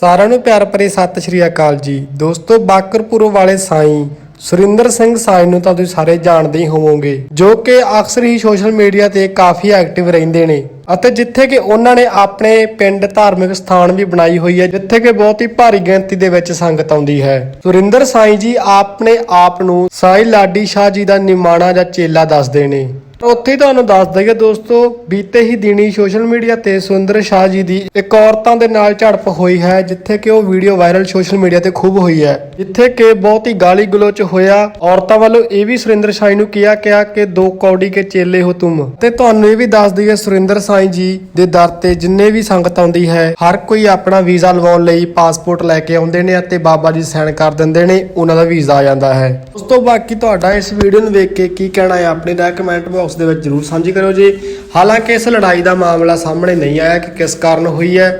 ਸਾਰਿਆਂ ਨੂੰ ਪਿਆਰ ਭਰੇ ਸਤਿ ਸ਼੍ਰੀ ਅਕਾਲ ਜੀ। ਦੋਸਤੋ, ਬਾਕਰਪੁਰ ਵਾਲੇ ਸਾਈਂ ਸੁਰਿੰਦਰ ਸਿੰਘ ਸਾਈ ਨੂੰ ਤਾਂ ਤੁਸੀਂ ਸਾਰੇ ਜਾਣਦੇ ਹੀ ਹੋਵੋਗੇ, ਜੋ ਕਿ ਅਕਸਰ ਹੀ ਸੋਸ਼ਲ ਮੀਡੀਆ ਤੇ ਕਾਫੀ ਐਕਟਿਵ ਰਹਿੰਦੇ ਨੇ ਅਤੇ ਜਿੱਥੇ ਕਿ ਉਹਨਾਂ ਨੇ ਆਪਣੇ ਪਿੰਡ ਧਾਰਮਿਕ ਸਥਾਨ ਵੀ ਬਣਾਈ ਹੋਈ ਹੈ, ਜਿੱਥੇ ਕਿ ਬਹੁਤ ਹੀ ਭਾਰੀ ਗਿਣਤੀ ਦੇ ਵਿੱਚ ਸੰਗਤ ਆਉਂਦੀ ਹੈ। ਸੁਰਿੰਦਰ ਸਾਈ ਜੀ ਆਪਣੇ ਆਪ ਨੂੰ ਸਾਈ ਲਾਡੀ ਸ਼ਾਹ ਜੀ ਦਾ ਨਿਮਾਣਾ ਜਾਂ ਚੇਲਾ ਦੱਸਦੇ ਨੇ। ਉੱਥੇ ਤੁਹਾਨੂੰ ਦੱਸ ਦਈਏ ਦੋਸਤੋ, ਬੀਤੇ ਹੀ ਦਿਨੀ ਸੋਸ਼ਲ ਮੀਡੀਆ ਤੇ ਸੁਰਿੰਦਰ ਸ਼ਾਹ ਜੀ ਦੀ ਇੱਕ ਔਰਤਾਂ ਦੇ ਨਾਲ ਝੜਪ ਹੋਈ ਹੈ, ਜਿੱਥੇ ਕਿ ਉਹ ਵੀਡੀਓ ਵਾਇਰਲ ਸੋਸ਼ਲ ਮੀਡੀਆ ਤੇ ਖੂਬ ਹੋਈ ਹੈ। ਜਿੱਥੇ ਕਿ ਬਹੁਤ ਹੀ ਗਾਲੀ ਗਲੋਚ ਹੋਇਆ। ਔਰਤਾਂ ਵੱਲੋਂ ਇਹ ਵੀ ਸੁਰਿੰਦਰ ਸਾਈ ਨੂੰ ਕਿਹਾ ਕਿਹਾ ਕਿ ਦੋ ਕੌੜੀ ਕੇ ਚੇਲੇ ਹੋ ਤੁਮ। ਤੇ ਤੁਹਾਨੂੰ ਇਹ ਵੀ ਦੱਸ ਦਈਏ ਸੁਰਿੰਦਰ ਸਾਈ ਜੀ ਦੇ ਦਰ ਤੇ ਜਿੰਨੇ ਵੀ ਸੰਗਤ ਆਉਂਦੀ ਹੈ, ਹਰ ਕੋਈ ਆਪਣਾ ਵੀਜ਼ਾ ਲਵਾਉਣ ਲਈ ਪਾਸਪੋਰਟ ਲੈ ਕੇ ਆਉਂਦੇ ਨੇ ਅਤੇ ਬਾਬਾ ਜੀ ਸਾਈਨ ਕਰ ਦਿੰਦੇ ਨੇ, ਉਹਨਾਂ ਦਾ ਵੀਜ਼ਾ ਆ ਜਾਂਦਾ ਹੈ। ਉਸ ਤੋਂ ਬਾਕੀ ਤੁਹਾਡਾ ਇਸ ਵੀਡੀਓ ਨੂੰ ਵੇਖ ਕੇ ਕੀ ਕਹਿਣਾ ਹੈ, ਆਪਣੇ ਦਾ ਕਮੈਂਟ ਬਾਕਸ ਦੇ ਵਿੱਚ ਜਰੂਰ ਸਾਂਝੀ ਕਰਿਓ ਜੀ। ਹਾਲਾਂਕਿ ਇਸ ਲੜਾਈ ਦਾ ਮਾਮਲਾ ਸਾਹਮਣੇ ਨਹੀਂ ਆਇਆ ਕਿ ਕਿਸ ਕਾਰਨ ਹੋਈ ਹੈ।